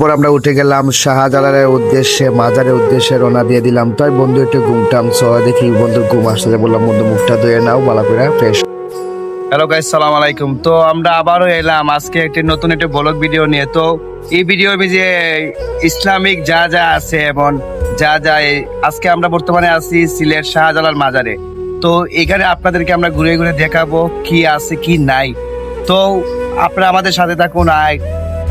তারপর আমরা উঠে গেলাম শাহজালালের উদ্দেশ্যে, মাজারের উদ্দেশ্যে রওনা দিয়ে দিলাম। তাই বন্ধু, একটু ঘুমটাম সো দেখি বন্ধু ঘুম আসতে বললাম, বন্ধু, মুখটা ধুয়ে নাও, ভালো করে ফ্রেশ হ্যালো গাইস সালাম আলাইকুম। তো আমরা আবারও এলাম আজকে একটি নতুন একটি ব্লগ ভিডিও নিয়ে। তো এই ভিডিও যে ইসলামিক যা যা আছে এবং যা যা আজকে আমরা বর্তমানে আছি সিলেট শাহজালাল মাজারে। তো এখানে আপনাদেরকে আমরা ঘুরে ঘুরে দেখাবো কি আছে, কি নাই। তো আপনারা আমাদের সাথে থাকুন আর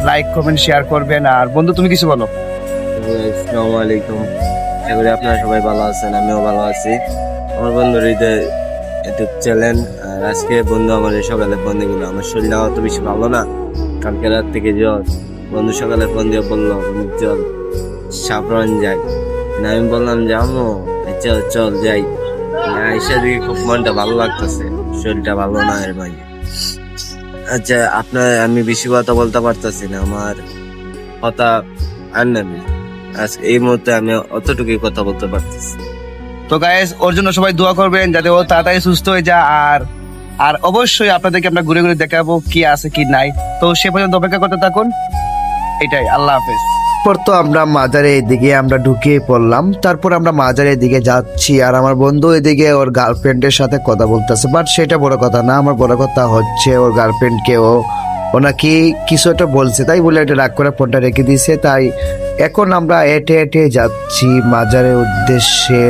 লাইক কমেন্ট শেয়ার করবেন। আর বন্ধু, তুমি কিছু বলো? আসসালামু আলাইকুম। করি আপনারা সবাই ভালো আছেন, আমিও ভালো আছি। আমার বন্ধু হৃদয় ইউটিউব চ্যানেল আর আজকে বন্ধু আমার এই সকালে ফোন দিল আমার শরীরটা অত বেশি ভালো না। কালকে রাত থেকে জ্বর। বন্ধু সকালে ফোন দিয়ে বলল বন্ধু চল সাফরন যাই। না আমি বললাম যে আমো চল চল যাই। আইসা দিকে খুব মনটা ভালো লাগতেছে। শরীরটা ভালো না এর ভাই। আচ্ছা আপনার, আমি বেশি কথা বলতে পারতেছি না, আমার কথা আর নেবে আজ এই মুহূর্তে আমি অতটুকুই কথা বলতে পারতেছি। তো গায়েস ওর জন্য সবাই দোয়া করবেন যাতে ও তাড়াতাড়ি সুস্থ হয়ে যায় আর আর অবশ্যই আপনাদেরকে আমরা ঘুরে ঘুরে দেখাবো কি আছে কি নাই। তো সে পর্যন্ত অপেক্ষা করতে থাকুন। এটাই, আল্লাহ হাফেজ। তারপর তো আমরা মাজারে এদিকে আমরা ঢুকে পড়লাম। তারপর আমরা মাজারের দিকে যাচ্ছি আর আমার বন্ধু এদিকে ওর গার্লফ্রেন্ডের সাথে কথা বলতেছে। বাট সেটা বড় কথা না, আমার বড় কথা হচ্ছে ওর গার্লফ্রেন্ডকে ও ও নাকি কিছু একটা বলছে, তাই বলে এটা রাগ করে ফোনটা রেখে দিয়েছে। তাই এখন আমরা হেঁটে হেঁটে যাচ্ছি মাজারের উদ্দেশ্যে।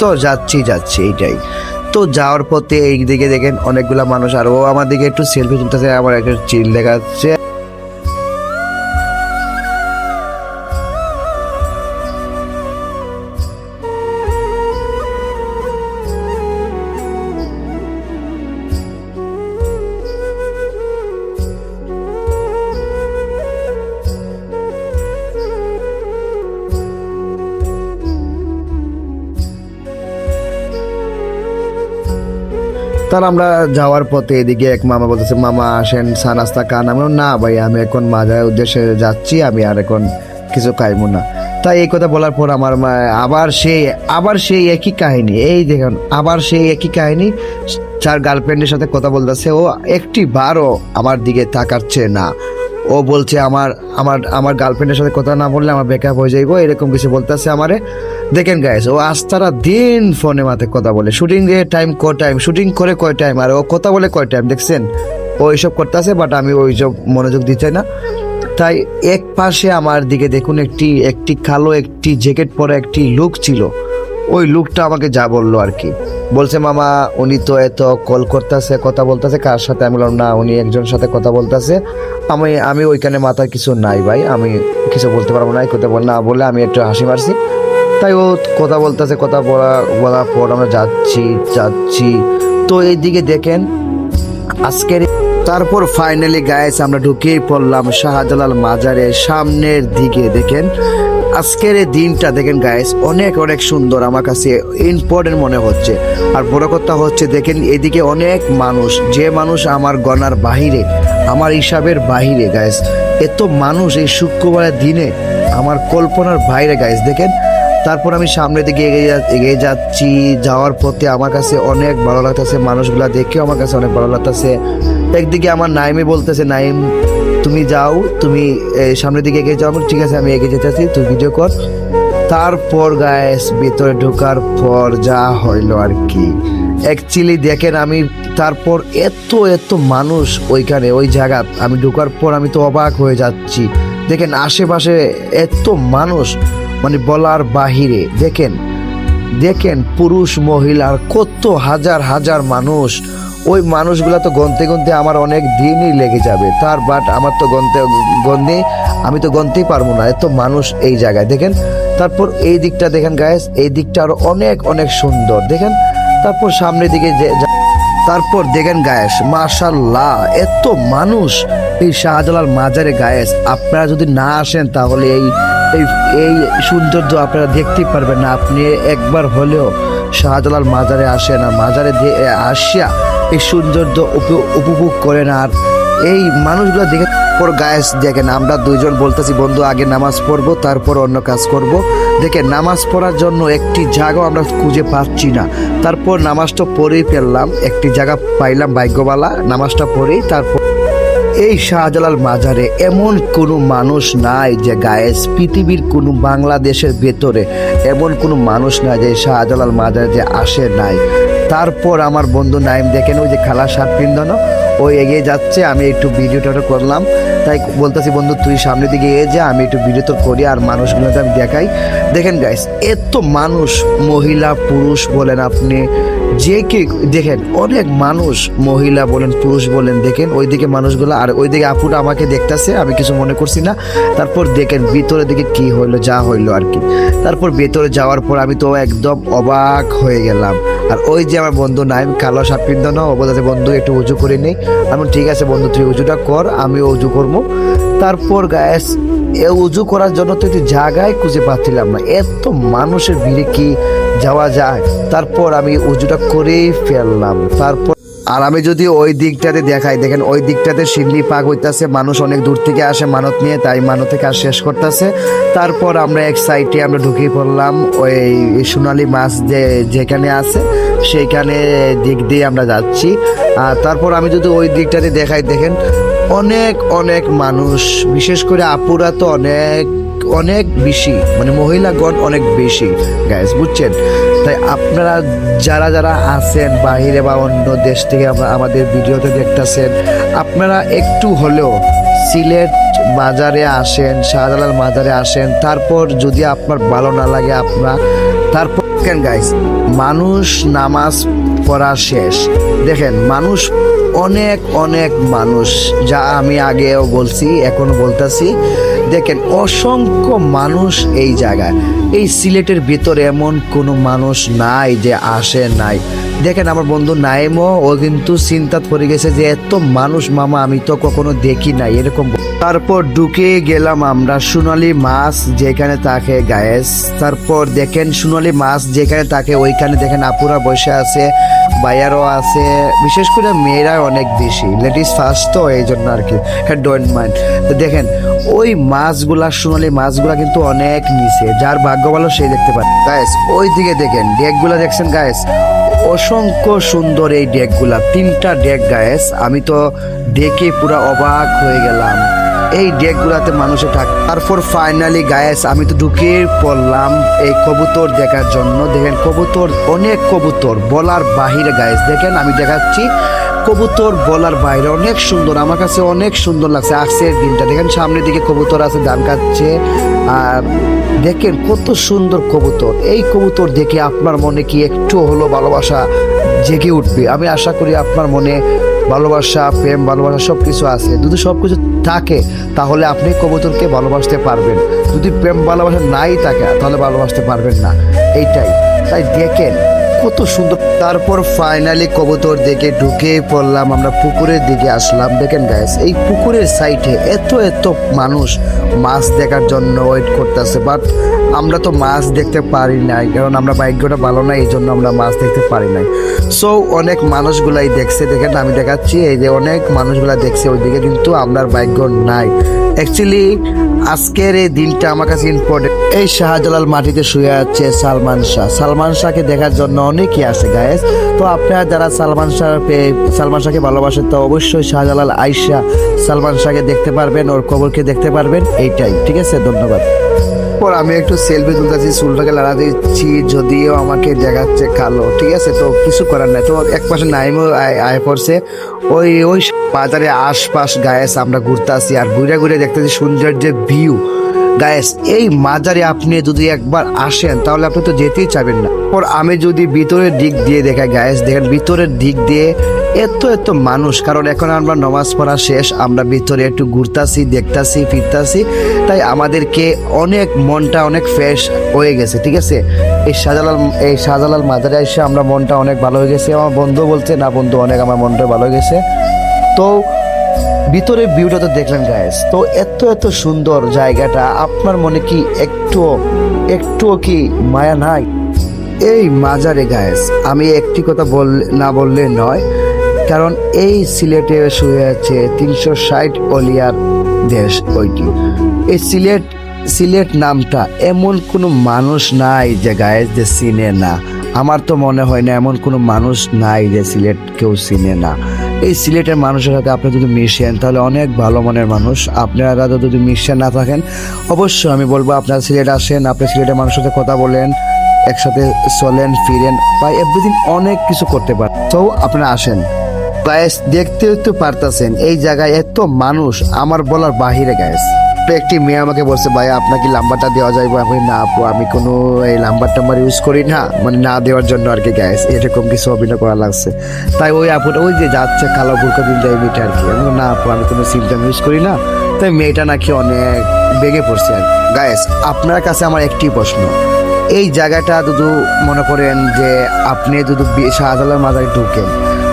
তো যাচ্ছি যাচ্ছি, এইটাই। তো যাওয়ার পথে এই দিকে দেখেন অনেকগুলো মানুষ, আর ও আমার দিকে একটু সেলফি তুলতেছে, আমার একটা চিল দেখাচ্ছে। তার আমরা যাওয়ার পথে এদিকে এক মামা বলতেছে, মামা আসেন, চা নাস্তা খান। আমি না ভাই, আমি এখন মাজার উদ্দেশ্যে যাচ্ছি, আমি আর এখন কিছু খাইব না। তাই এই কথা বলার পর আমার মা- আবার সেই আবার সেই একই কাহিনী, এই দেখুন, আবার সেই একই কাহিনী তার গার্লফ্রেন্ডের সাথে কথা বলতেছে, ও একটি বারও আমার দিকে তাকাচ্ছে না। ও বলছে আমার আমার আমার গার্লফ্রেন্ডের সাথে কথা না বললে আমার বেকআপ হয়ে যাইবো, এরকম কিছু বলতেছে আমারে। দেখেন গাইস ও আজ তারা দিন ফোনে মাথে কথা বলে। শুটিং এর টাইম ক টাইম শুটিং করে কয় টাইম আর ও কথা বলে কয় টাইম দেখছেন? ও এইসব করতেছে বাট আমি ওই সব মনোযোগ দিতে না। তাই এক পাশে আমার দিকে দেখুন, একটি একটি কালো, একটি জ্যাকেট পরা একটি লুক ছিল। ওই লুকটা আমাকে যা বলল আর কি। বলছে, মামা, উনি তো এত কল করতেছে, কথা বলতেছে, কার সাথে আমি বললাম না? উনি একজনের সাথে কথা বলতেছে। আমি আমি ওইখানে মাথায় কিছু নাই ভাই, আমি কিছু বলতে পারব না, এই কথা বল, না বলে আমি একটু হাসি মারছি। তাই ও কথা বলতেছে, কথা বলা, বলার পর আমরা যাচ্ছি যাচ্ছি। তো এইদিকে দেখেন, আজকের তারপর ফাইনালি গায়েস আমরা ঢুকেই পড়লাম শাহজালাল মাজারের সামনের দিকে, দেখেন। আজকের এই দিনটা দেখেন গায়েস অনেক অনেক সুন্দর আমার কাছে ইম্পর্টেন্ট মনে হচ্ছে। আর বড় কথা হচ্ছে, দেখেন, এদিকে অনেক মানুষ, যে মানুষ আমার গণার বাহিরে, আমার হিসাবের বাহিরে গায়েস এত মানুষ এই শুক্রবারের দিনে আমার কল্পনার বাইরে গায়েস দেখেন। তারপর আমি সামনের দিকে এগিয়ে এগিয়ে যাচ্ছি, যাওয়ার পথে আমার কাছে অনেক ভালো লাগতেছে, মানুষগুলা দেখেও আমার কাছে অনেক ভালো লাগতেছে। একদিকে আমার নাইমে বলতেছে, নাইম তুমি যাও, তুমি সামনের দিকে এগিয়ে যাও ঠিক আছে, আমি এগিয়ে যেতেছি, তুই ভিডিও কর। তারপর গায়েস ভিতরে ঢোকার পর যা হইল আর কি। অ্যাকচুয়ালি দেখেন, আমি তারপর এত এত মানুষ ওইখানে, ওই জায়গা, আমি ঢোকার পর আমি তো অবাক হয়ে যাচ্ছি। দেখেন, আশেপাশে এত মানুষ মানে বলার বাহিরে, দেখেন দেখেন, পুরুষ মহিলার কত হাজার হাজার মানুষ। ওই মানুষগুলো তো গনতে গনতে আমার অনেক দিনই লেগে যাবে। তার বাট আমার তো গনতে, গন্তে, আমি তো গনতেই পারব না। এত মানুষ এই জায়গায়, দেখেন? তারপর এই দিকটা দেখেন গায়েস এই দিকটা আরও অনেক অনেক সুন্দর, দেখেন? তারপর সামনের দিকে যে তারপর দেখেন গায়েস মাশাল্লাহ এত মানুষ এই শাহজালাল মাজারে গায়েস আপনারা যদি না আসেন, তাহলে এই এই সৌন্দর্য আপনারা দেখতেই পারবেন না। আপনি একবার হলেও শাহজালাল মাজারে আসেন, আর মাজারে আসিয়া এই সৌন্দর্য উপ- উপভোগ করেন আর এই মানুষগুলো দেখে পর গায়েস দেখেন আমরা দুইজন বলতেছি, বন্ধু, আগে নামাজ পড়ব, তারপর অন্য কাজ করব। দেখে নামাজ পড়ার জন্য একটি জায়গাও আমরা খুঁজে পাচ্ছি না। তারপর নামাজটা পড়েই ফেললাম, একটি জায়গা পাইলাম ভাগ্যবালা, নামাজটা পড়েই তারপর এই শাহজালাল মাজারে এমন কোনো মানুষ নাই যে গায়েস পৃথিবীর কোনো বাংলাদেশের ভেতরে এমন কোনো মানুষ নাই যে শাহজালাল মাজারে যে আসে নাই। তারপর আমার বন্ধু নাইম দেখেন, ওই যে খালা শার্ট পিন্ধানো ওই এগিয়ে যাচ্ছে, আমি একটু ভিডিওটা করলাম। তাই বলতেছি, বন্ধু, তুই সামনের দিকে এগিয়ে যা, আমি একটু ভিডিও তো করি আর মানুষগুলোকে আমি দেখাই। দেখেন গাইস এত মানুষ, মহিলা, পুরুষ বলেন আপনি যে কে দেখেন, অনেক মানুষ মহিলা বলেন, পুরুষ বলেন, দেখেন, ওইদিকে মানুষগুলো আর ওইদিকে আপুটা আমাকে দেখতেছে, আমি কিছু মনে করছি না। তারপর দেখেন, ভিতরে দিকে কি হইল, যা হইল আর কি। তারপর ভেতরে যাওয়ার পর আমি তো একদম অবাক হয়ে গেলাম। আর ওই যে আমার বন্ধু নাই কালো শার্ট পিন্দানো ও বলতেছে বন্ধু, একটু উজু করে নেই। আমি ঠিক আছে বন্ধু, তুই উজুটা কর আমি উজু করব। তারপর গ্যাস এ উজু করার জন্য তো একটু জায়গায় খুঁজে পাচ্ছিলাম না। এত মানুষের ভিড়ে কি যাওয়া যায়। তারপর আমি উজুটা করেই ফেললাম। তারপর আর আমি যদি ওই দিকটাতে দেখাই, দেখেন ওই দিকটাতে সিন্নি পাক হইতাছে, মানুষ অনেক দূর থেকে আসে মানত নিয়ে, তাই মানতে কাজ শেষ করতেছে। তারপর আমরা এক সাইডে আমরা ঢুকিয়ে পড়লাম ওই সোনালি মাছ যে যেখানে আছে, সেইখানে দিক দিয়ে আমরা যাচ্ছি। আর তারপর আমি যদি ওই দিকটাতে দেখাই, দেখেন অনেক অনেক মানুষ, বিশেষ করে আপুরা তো অনেক অনেক বেশি মানে মহিলাগণ অনেক বেশি গ্যাস বুঝছেন? তাই আপনারা যারা যারা আছেন বাইরে বা অন্য দেশ থেকে আমাদের ভিডিওতে দেখতেছেন, আপনারা একটু হলেও সিলেট বাজারে আসেন, শাহজালাল মাজারে আসেন, তারপর যদি আপনার ভালো না লাগে আপনার, তারপর কেন গাইস মানুষ নামাজ পড়া শেষ। দেখেন, মানুষ অনেক অনেক মানুষ, যা আমি আগেও বলছি এখনও বলতেছি দেখেন, অসংখ্য মানুষ এই জায়গায়। এই সিলেটের ভিতরে এমন কোনো মানুষ নাই যে আসে নাই। দেখেন, আমার বন্ধু নাইমও, ও কিন্তু চিন্তা করে গেছে যে এত মানুষ, মামা, আমি তো কখনো দেখি নাই, এরকম তারপর ঢুকে গেলাম আমরা সোনালি মাছ যেখানে থাকে গায়েস তারপর দেখেন, সোনালি মাছ যেখানে থাকে, ওইখানে দেখেন আপুরা বসে আছে বাইয়ারও আছে, বিশেষ করে মেয়েরা অনেক বেশি। লেডিস ফার্স্ট তো এই জন্য আর কি ডোন্ট মাইন্ড দেখেন ওই মাছগুলা সোনালি মাছগুলা কিন্তু অনেক নিচে, যার ভাগ্য ভালো সেই দেখতে পারে। গায়েস ওই দিকে দেখেন, ডেকগুলা দেখছেন গায়েস অসংখ্য সুন্দর এই ডেকগুলা, তিনটা ডেক গায়েস আমি তো ডেকে পুরা অবাক হয়ে গেলাম। এই ডেকগুলাতে মানুষে থাক। তারপর ফাইনালি গায়েস আমি তো ঢুকে পড়লাম এই কবুতর দেখার জন্য। দেখেন, কবুতর, অনেক কবুতর বলার বাহিরে গায়েস দেখেন, আমি দেখাচ্ছি। কবুতর বলার বাইরে অনেক সুন্দর, আমার কাছে অনেক সুন্দর লাগছে আজকের দিনটা। দেখেন, সামনের দিকে কবুতর আছে ধান কাটছে আর দেখেন, কত সুন্দর কবুতর। এই কবুতর দেখে আপনার মনে কি একটু হলো ভালোবাসা জেগে উঠবে? আমি আশা করি আপনার মনে ভালোবাসা, প্রেম, ভালোবাসা সব কিছু আছে। যদি সব কিছু থাকে, তাহলে আপনি কবুতরকে ভালোবাসতে পারবেন। যদি প্রেম, ভালোবাসা নাই থাকে, তাহলে ভালোবাসতে পারবেন না। এইটাই। তাই দেখেন কত সুন্দর। তারপর ফাইনালি কবুতর দেখে ঢুকে পড়লাম, আমরা পুকুরের দিকে আসলাম। দেখেন গ্যাস এই পুকুরের সাইডে এত এত মানুষ, মাছ দেখার জন্য ওয়েট করতেছে বাট আমরা তো মাছ দেখতে পারি নাই, কারণ আমরা ভাগ্যটা ভালো না এই জন্য আমরা মাছ দেখতে পারি নাই। সো অনেক মানুষগুলাই দেখছে, দেখেন আমি দেখাচ্ছি, এই যে অনেক মানুষগুলা দেখছে, ওইদিকে কিন্তু আপনার ভাগ্য নাই। অ্যাকচুয়ালি আজকের এই দিনটা আমার কাছে ইম্পর্টেন্ট এই শাহজালাল মাটিতে শুয়ে আছে সালমান শাহ। সালমান শাহকে দেখার জন্য অনেকেই আসে গায়েস তো আপনারা যারা সালমান শাহ সালমান শাহকে ভালোবাসেন, তো অবশ্যই শাহজালাল আইসা সালমান শাহকে দেখতে পারবেন, ওর কবরকে দেখতে পারবেন, এইটাই। ঠিক আছে? ধন্যবাদ। পর আমি একটু সেলফি তুলতেছি, চুলটাকে লাড়া দিচ্ছি, যদিও আমাকে দেখাচ্ছে কালো। ঠিক আছে? তো কিছু করার নাই। তো এক পাশে নাইমও আয় পড়ছে। ওই ওই বাজারে আশপাশ গায়েস আমরা ঘুরতে আসি। আর ঘুরে ঘুরে দেখতেছি সৌন্দর্যের ভিউ গায়েস এই মাজারে আপনি যদি একবার আসেন, তাহলে আপনি তো যেতেই চাবেন না। পর আমি যদি ভিতরের দিক দিয়ে দেখাই গায়েস দেখেন, ভিতরের দিক দিয়ে এত এত মানুষ। কারণ এখন আমরা নমাজ পড়া শেষ, আমরা ভিতরে একটু ঘুরতাছি, দেখতাছি, ফিরতাছি। তাই আমাদেরকে অনেক মনটা অনেক ফ্রেশ হয়ে গেছে, ঠিক আছে? এই শাহজালাল এই শাহজালাল মাজারে এসে আমরা মনটা অনেক ভালো হয়ে গেছে। আমার বন্ধু বলছে, না বন্ধু, অনেক আমার মনটা ভালো হয়ে গেছে। তো ভিতরে ভিউটা তো দেখলেন গায়েস তো এত এত সুন্দর জায়গাটা, আপনার মনে কি একটু, একটুও কি মায়া নাই? এই মাজারে গায়েস আমি একটি কথা বল, না বললে নয়, কারণ এই সিলেটে শুয়ে আছে তিনশো ষাট অলিয়ার দেশ ওইটি। এই সিলেট সিলেট নামটা এমন কোনো মানুষ নাই যে গায়েস যে চিনে না। আমার তো মনে হয় না এমন কোনো মানুষ নাই যে সিলেট কেউ চিনে না। এই সিলেটের মানুষের সাথে আপনি যদি মিশেন তাহলে অনেক ভালো মনের মানুষ। আপনারা যদি মিশে না থাকেন, অবশ্যই আমি বলব আপনারা সিলেট আসেন, আপনি সিলেটের মানুষের সাথে কথা বলেন, একসাথে চলেন, ফিরেন, বা এভরিথিং অনেক কিছু করতে পারেন। তো আপনারা আসেন। গায়েস দেখতে তো পারতাছেন, এই জায়গায় এত মানুষ, আমার বলার বাহিরে গায়েস একটি মেয়ে আমাকে বলছে, ভাই, আপনাকে নাম্বারটা দেওয়া যায় আমি না আপু, আমি কোনো এই নাম্বার টাম্বার ইউজ করি না। মানে না দেওয়ার জন্য আর কি গ্যাস এরকম কিছু অভিনয় করা লাগছে। তাই ওই আপুটা, ওই যে যাচ্ছে কালো দিন যায় মেয়েটা আর কি। আমি না আপু, আমি কোনো সিমটাম ইউজ করি না। তাই মেয়েটা নাকি অনেক বেগে পড়ছে আর গায়েস আপনার কাছে আমার একটি প্রশ্ন। এই জায়গাটা শুধু মনে করেন যে আপনি বি- শাহজালাল মাজারে ঢুকেন,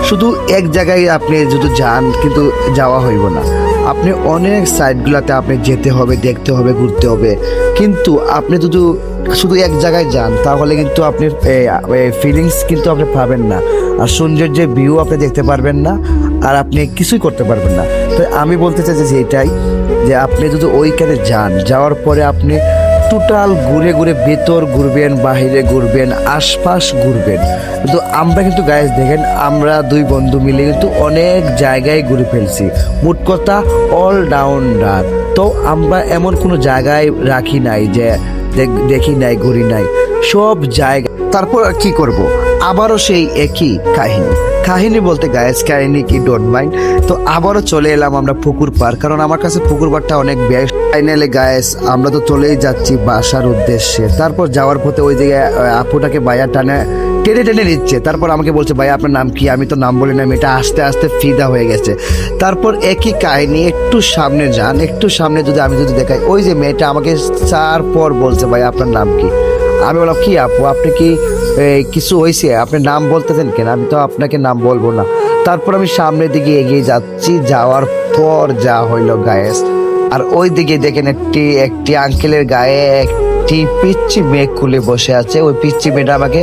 শুধু এক জায়গায় আপনি যদি যান, কিন্তু যাওয়া হইব না। আপনি অনেক সাইডগুলোতে আপনি যেতে হবে, দেখতে হবে, ঘুরতে হবে। কিন্তু আপনি শুধু শুধু এক জায়গায় যান, তাহলে কিন্তু আপনি ফিলিংস কিন্তু আপনি পাবেন না। আর সৌন্দর্যের ভিউ আপনি দেখতে পারবেন না, আর আপনি কিছুই করতে পারবেন না। তো আমি বলতে চাইছি যে এটাই, যে আপনি যদি ওইখানে যান, যাওয়ার পরে আপনি টোটাল ঘুরে ঘুরে ভেতর ঘুরবেন, বাহিরে ঘুরবেন, আশপাশ ঘুরবেন। কিন্তু আমরা কিন্তু গাইজ দেখেন, আমরা দুই বন্ধু মিলে কিন্তু অনেক জায়গায় ঘুরে ফেলছি। মোট কথা অলরাউন্ডার তো আমরা এমন কোনো জায়গায় রাখি নাই যে দেখ- নাই, ঘুরি নাই। সব জায়গা তারপর আর কি করব? আবারও সেই একই কাহিনী। কাহিনী বলতে গায়েস কাহিনী কি ডোন্ট মাইন্ড তো আবারও চলে এলাম আমরা পুকুর পার কারণ আমার কাছে পুকুর পাড়টা অনেক বেস্ট ফাইনালে গায়েস আমরা তো চলেই যাচ্ছি বাসার উদ্দেশ্যে। তারপর যাওয়ার পথে ওই জায়গায় আপুটাকে বায়া টানে, টেনে টেনে নিচ্ছে। তারপর আমাকে বলছে ভাই আপনার নাম কি? আমি তো নাম বলি না, মেয়েটা আস্তে আস্তে ফিদা হয়ে গেছে। তারপর একই কাহিনী, একটু সামনে যান, একটু সামনে যদি আমি যদি দেখাই, ওই যে মেয়েটা আমাকে চার পর বলছে ভাই আপনার নাম কি? আমি বললাম, কি আপু, আপনি কি কিছু হয়েছে আপনি নাম বলতেছেন কেন? আমি তো আপনাকে নাম বলব না। তারপর আমি সামনের দিকে এগিয়ে যাচ্ছি, যাওয়ার পর যা হইল গায়েস আর ওই দিকে দেখেন একটি একটি আঙ্কেলের গায়ে একটি পিচ্ছি মেয়ে খুলে বসে আছে। ওই পিচ্ছি মেয়েটা আমাকে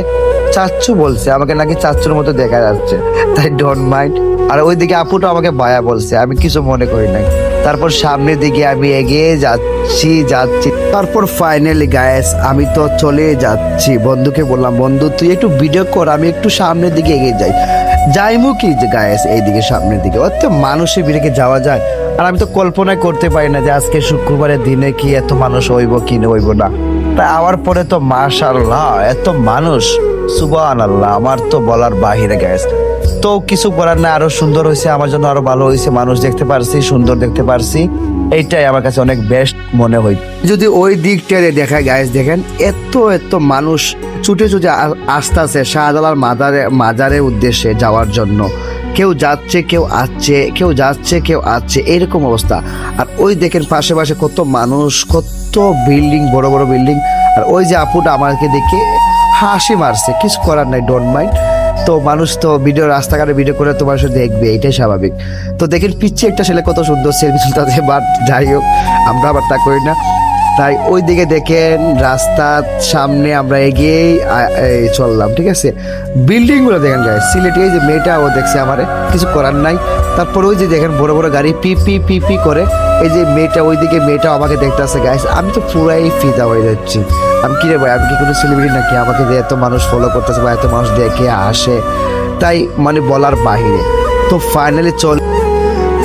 চাচ্ছু বলছে, আমাকে নাকি চাচ্ছুর মতো দেখা যাচ্ছে। তাই ডোন্ট মাইন্ড আর ওইদিকে আপুটা আমাকে বায়া বলছে, আমি কিছু মনে করি নাই। তারপর সামনের দিকে আমি এগিয়ে যাচ্ছি যাচ্ছি। তারপর ফাইনালি গায়েস আমি তো চলে যাচ্ছি। বন্ধুকে বললাম, বন্ধু, তুই একটু ভিডিও কর, আমি একটু সামনের দিকে এগিয়ে যাই। যাইমু কি যে গায়েস, এইদিকে সামনের দিকে। অত মানুষের বিরেকে যাওয়া যায়? আর আমি তো কল্পনাই করতে পারি না যে আজকে শুক্রবারের দিনে কি এত মানুষ হইব, কি হইব না। তা আওয়ার পরে তো মাশাল্লাহ এত মানুষ। সুবান আল্লাহ আমার তো বলার বাহিরে গেছে তো কিছু করার না আরও সুন্দর হয়েছে, আমার জন্য আরও ভালো হয়েছে, মানুষ দেখতে পারছি, সুন্দর দেখতে পারছি। এইটাই আমার কাছে অনেক বেস্ট মনে হয়। যদি ওই দিকটা দেখা গাইস দেখেন, এত এত মানুষ ছুটে ছুটে আসতেছে শাহজালাল মাজারে মাজারের উদ্দেশ্যে যাওয়ার জন্য। কেউ যাচ্ছে, কেউ আসছে, কেউ যাচ্ছে, কেউ আসছে, এরকম অবস্থা। আর ওই দেখেন পাশে পাশে কত মানুষ, কত বিল্ডিং, বড় বড় বিল্ডিং। আর ওই যে আপুটা আমাকে দেখে হাসি মারছে, কিছু করার নাই ডোন্ট মাইন্ড তো মানুষ তো ভিডিও, রাস্তাঘাটে ভিডিও করে তোমার সাথে দেখবে, এটাই স্বাভাবিক। তো দেখেন পিচ্ছে একটা ছেলে কত সুন্দর সেলফি তুলতে বাট যাই হোক, আমরা আবার তা করি না। তাই ওই দিকে দেখেন রাস্তার সামনে আমরা এগিয়েই চললাম, ঠিক আছে? বিল্ডিংগুলো দেখেন গায়ে সিলেটে এই যে মেয়েটা, ও দেখছে আমারে, কিছু করার নাই। তারপর ওই যে দেখেন বড় বড় গাড়ি পি পি পি পি করে, এই যে মেয়েটা, ওইদিকে মেয়েটা আমাকে দেখতে আসছে গাইস আমি তো পুরাই ফিদা হয়ে যাচ্ছি। আমি কি রে ভাই, আমি কি কোনো সেলিব্রিটি নাকি? আমাকে যে এত মানুষ ফলো করতেছে বা এত মানুষ দেখে আসে? তাই মানে বলার বাহিরে। তো ফাইনালি চল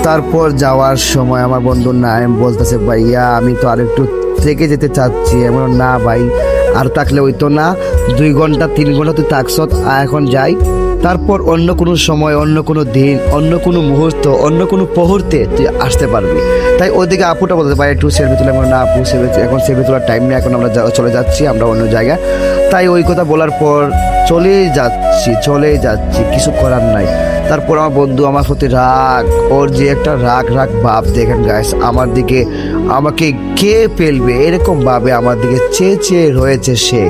তারপর যাওয়ার সময় আমার বন্ধু নাইম বলতেছে, ভাইয়া, আমি তো আর একটু থেকে যেতে চাচ্ছি। এমন না ভাই আর থাকলে ওই তো না। দুই ঘণ্টা তিন ঘণ্টা তুই থাকছ এখন যাই। তারপর অন্য কোনো সময় অন্য কোনো দিন অন্য কোনো মুহূর্ত অন্য কোনো মুহূর্তে তুই আসতে পারবি। তাই ওদিকে আপুটা বলতে ভাই একটু সেলফি তুলে বললাম, না আপু সেলফি এখন সেলফি তোলার টাইম নেই এখন আমরা চলে যাচ্ছি আমরা অন্য জায়গায়। তাই ওই কথা বলার পর চলেই যাচ্ছি চলেই যাচ্ছি কিছু করার নাই। তারপর আমার বন্ধু আমার প্রতি রাগ, ওর যে একটা রাগ রাগ ভাব, দেখেন গাইস আমার দিকে আমাকে কে ফেলবে? এরকম ভাবে আমার দিকে চেয়ে চেয়ে রয়েছে সে।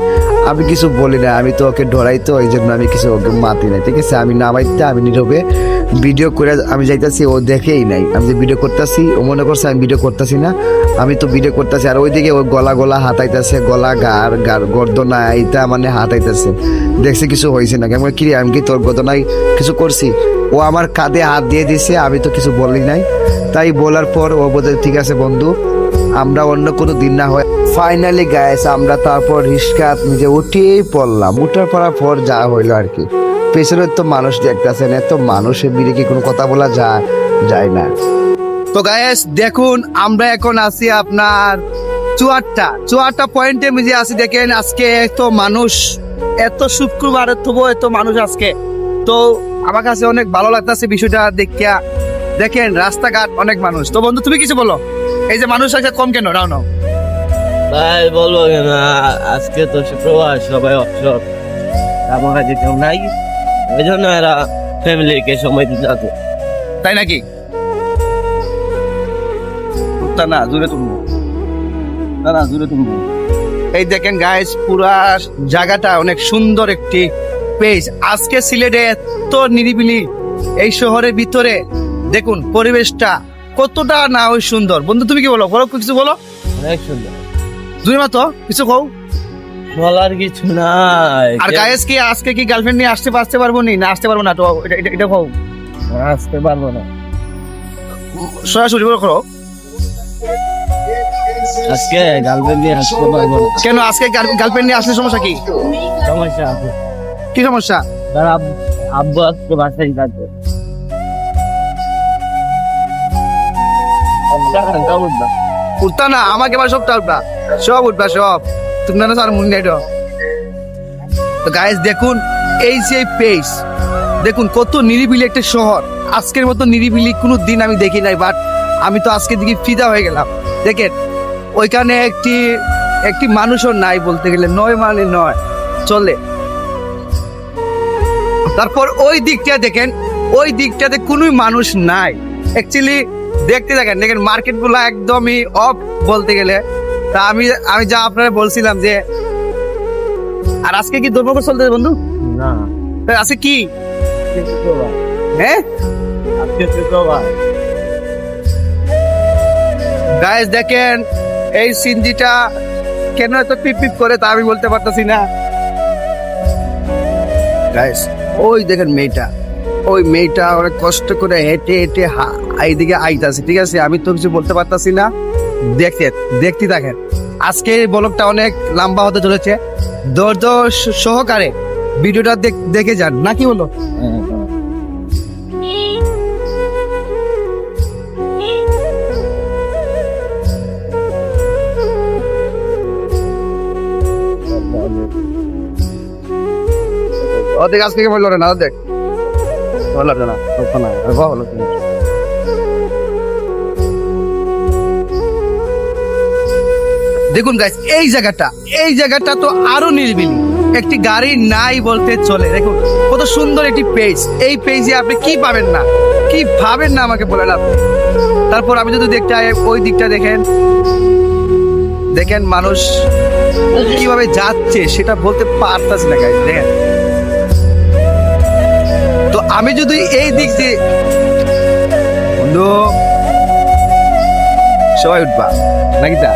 আমি কিছু বলি না, আমি তো ওকে ডরাই তো, এই জন্য আমি কিছু ওকে মাতি নাই, ঠিক আছে? আমি নামাইতে, আমি নীরবে ভিডিও করে আমি যাইতাছি, ও দেখেই নাই। আমি যে ভিডিও করতেছি, ও মনে করছে আমি ভিডিও করতেছি না, আমি তো ভিডিও করতেছি, আর ওইদিকে ও গলা গলা হাতাইতেছে, গলা গার গার গর্দনা, এইটা মানে হাতাইতেছে। দেখছি কিছু হয়েছে না কেমন কি আমি কি তোর গর্দনায় কিছু করছি? ও আমার কাঁধে হাত দিয়ে দিছে, আমি তো কিছু বলি নাই। তাই বলার পর ও বলতে ঠিক আছে বন্ধু, আমরা অন্য কোনো দিন না হয় ফাইনালি গায়েস আমরা তারপর রিস্কা নিজে উঠেই পড়লাম। উঠার পড়ার পর যা হইল আর কি। পেছনে তো মানুষ দেখতেছেন এত মানুষের ভিড়ে কি কোনো কথা বলা যায় যায় না। তো গায়েস দেখুন, আমরা এখন আছি আপনার চুয়াট্টা। চুয়াট্টা পয়েন্টে মিজে আছি, দেখেন আজকে এত মানুষ, এত শুক্রবার তবু এত মানুষ আজকে। তো আমার কাছে অনেক ভালো লাগতেছে বিষয়টা দেখিয়া। দেখেন, রাস্তাঘাট অনেক মানুষ। তো বন্ধু, তুমি কিছু বলো? এই যে মানুষ আছে কম কেন? রাও নাও। ভাই, বলব কেন? আজকে তো শুক্রবার, সবাই অবসর আমার কাছে কেউ নাই। ওই জন্য এরা ফ্যামিলিকে সময় দিতে আছে তাই নাকি? না জুড়ে তুলবো। না না জুড়ে তুলবো। এই দেখেন গাইস পুরা জায়গাটা অনেক সুন্দর একটি পেজ আজকে সিলেটে এত নিরিবিলি এই শহরের ভিতরে। দেখুন, পরিবেশটা কতটা না ওই সুন্দর। বন্ধু, তুমি কি বলো? বলো, কিছু বলো। অনেক সুন্দর। দুই মাত্র কিছু কও? বলার কিছু নাই। আর গায়েস কি আজকে কি গার্লফ্রেন্ড নিয়ে আসতে আসতে পারব নি? না আসতে পারব না তো এটা এটা- কও। আসতে পারব না। সরাসরি বলো করো আজকে গার্লফ্রেন্ড নিয়ে আসতে পারব না। কেন আজকে গার্লফ্রেন্ড নিয়ে আসলে সমস্যা কি? সমস্যা আছে। কি সমস্যা? তার আব- আব্বু আজকে বাসায় থাকবে উঠতা না আমাকে এবার সবটা উঠবা সব উঠবা, সব। তুমি না স্যার মনে নাই তো গাইস দেখুন, এই যে পেজ দেখুন, কত নিরিবিলি একটা শহর। আজকের মতো নিরিবিলি কোনো দিন আমি দেখি নাই বাট আমি তো আজকে দিকে ফিদা হয়ে গেলাম। দেখেন, ওইখানে একটি একটি মানুষও নাই বলতে গেলে, নয় মানে নয়। চলে। তারপর ওই দিকটা দেখেন, ওই দিকটাতে কোনো মানুষ নাই। অ্যাকচুয়ালি দেখতে দেখেন দেখেন মার্কেটগুলো একদমই অফ বলতে গেলে। তা আমি আমি যা আপনারা বলছিলাম যে আর আজকে কি দুর্গাপুর চলতেছে বন্ধু? না। আজকে কি? হ্যাঁ গাইস দেখেন এই সিনজিটা কেন এত পিপ পিপ করে তা আমি বলতে পারতাছি না। গাইস ওই দেখেন মেয়েটা। ওই মেয়েটা অনেক কষ্ট করে হেঁটে হেঁটে এইদিকে আইতাছে ঠিক আছে? আমি তো কিছু বলতে পারতাছি না। দেখতে দেখতে থাকেন। আজকে ব্লগটা অনেক লম্বা হতে চলেছে। ধৈর্য সহকারে ভিডিওটা দেখ- দেখে যান। নাকি বলো? অর্ধেক আজকে বলল না অর্ধেক বলল না না। বলো দেখুন গাইস এই জায়গাটা এই জায়গাটা তো আরও নিরিবিলি। একটি গাড়ি নাই বলতে চলে। দেখুন, কত সুন্দর একটি পেজ এই পেজে আপনি কি পাবেন না? কি ভাবেন না আমাকে বলেন আপনি তারপর আমি যদি দেখতে ওই দিকটা দেখেন। দেখেন মানুষ কীভাবে যাচ্ছে, সেটা বলতে পারতাছি না গাইস দেখেন। তো আমি যদি এই দিক দিয়ে সবাই উঠবা। নাকি তা?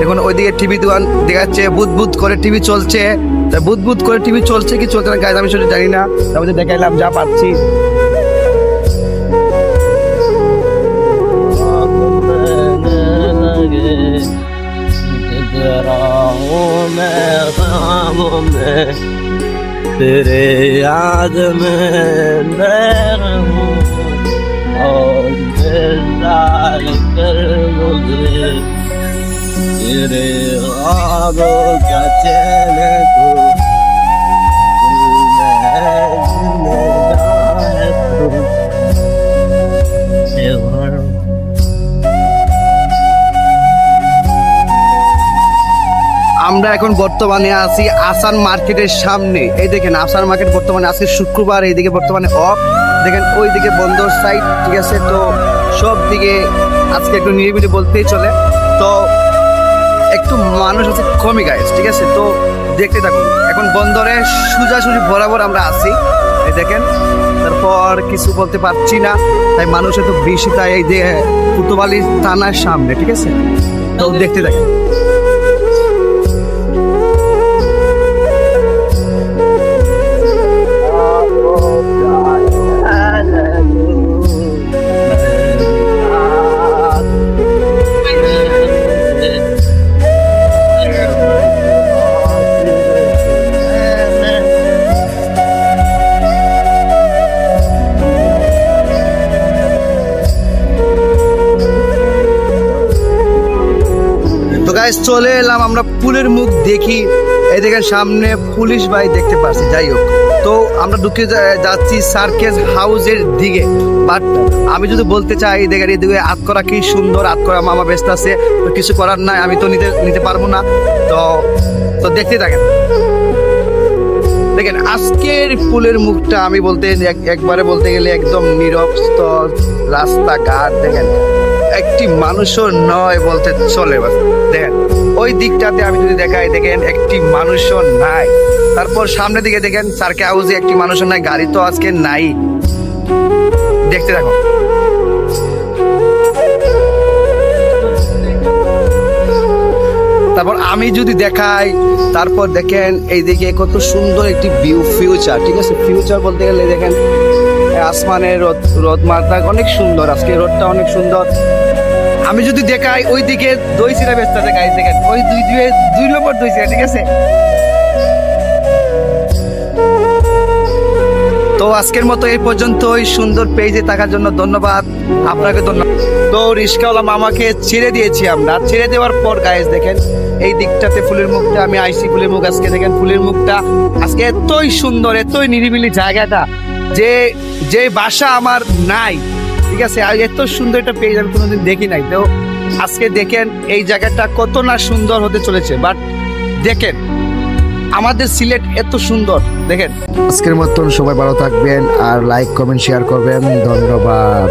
দেখুন ওইদিকে টিভি দোকান দেখাচ্ছে বুধ বুধ করে টিভি চলছে তা বুধ বুধ করে টিভি চলছে কি চলছে না গাইজ আমি সেটা জানি না তারপরে দেখাইলাম যা পাচ্ছি तेरे याद में मैं रहूं और दिलदार कर मुझे तेरे ख्वाबों का चैन तू दिल में जिंदा है तू ये আমরা এখন বর্তমানে আছি আসান মার্কেটের সামনে এই দেখেন আসান মার্কেট বর্তমানে আজকে শুক্রবার এইদিকে বর্তমানে অফ দেখেন ওইদিকে বন্দর সাইড ঠিক আছে তো সব দিকে আজকে একটু নিরিবিলি বলতেই চলে তো একটু মানুষ আছে কমে গাইস ঠিক আছে? তো দেখতে থাকুন। এখন বন্দরে সোজাসুজি বরাবর আমরা আছি। এই দেখেন, তারপর কিছু বলতে পারছি না, তাই মানুষ এত বেশি তাই এই যে কুতুবালি থানার সামনে, ঠিক আছে? তো দেখতে থাকেন। চলে এলাম, আমরা পুলের মুখ দেখি। এই দেখেন, সামনে পুলিশ ভাই দেখতে পাচ্ছি, যাই হোক। তো আমরা ঢুকে যাচ্ছি সার্কেস হাউসের দিকে। বাট আমি যদি বলতে চাই দেখেন এদিকে আত করা কি সুন্দর আত করা মামা ব্যস্ত আছে কিছু করার নাই, আমি তো নিতে নিতে পারব না। তো তো দেখতে থাকেন। দেখেন, আজকের ফুলের মুখটা আমি বলতে একবারে বলতে গেলে একদম নিরস্ত রাস্তাঘাট, দেখেন। একটি মানুষও নয় বলতে চলে। দেখেন, ওই দিকটাতে আমি যদি দেখাই, দেখেন, একটি মানুষও নাই। তারপর সামনের দিকে দেখেন সার্কে হাউসে একটি মানুষও নাই, গাড়ি তো আজকে নাই। দেখতে দেখো তারপর আমি যদি দেখাই, তারপর দেখেন, এইদিকে কত সুন্দর একটি ভিউ ফিউচার ঠিক আছে? ফিউচার বলতে গেলে দেখেন, আসমানের রোদ রোদ মারটা অনেক সুন্দর। আজকে রোদটা অনেক সুন্দর। আমি যদি দেখাই ওই দিকে দই চিরা ব্যস্ত আছে গাড়ি দেখেন। ওই দুই দুই দুই নম্বর দই চিরা, ঠিক আছে? তো আজকের মতো এই পর্যন্তই। সুন্দর পেজে থাকার জন্য ধন্যবাদ। আপনাকে ধন্যবাদ। তো রিস্কাওয়ালা মামাকে ছেড়ে দিয়েছি আমরা। ছেড়ে দেওয়ার পর গায়েস দেখেন, এই দিকটাতে ফুলের মুখটা, আমি আইসি ফুলের মুখ আজকে। দেখেন, ফুলের মুখটা আজকে এতই সুন্দর, এতই নিরিবিলি জায়গাটা যে যে বাসা আমার নাই। ঠিক আছে, আর এত সুন্দর একটা পেজ আমি কোনোদিন দেখি নাই। তো আজকে দেখেন এই জায়গাটা কত না সুন্দর হতে চলেছে বাট দেখেন, আমাদের সিলেট এত সুন্দর, দেখেন। আজকের মতন সবাই ভালো থাকবেন, আর লাইক কমেন্ট শেয়ার করবেন, ধন্যবাদ।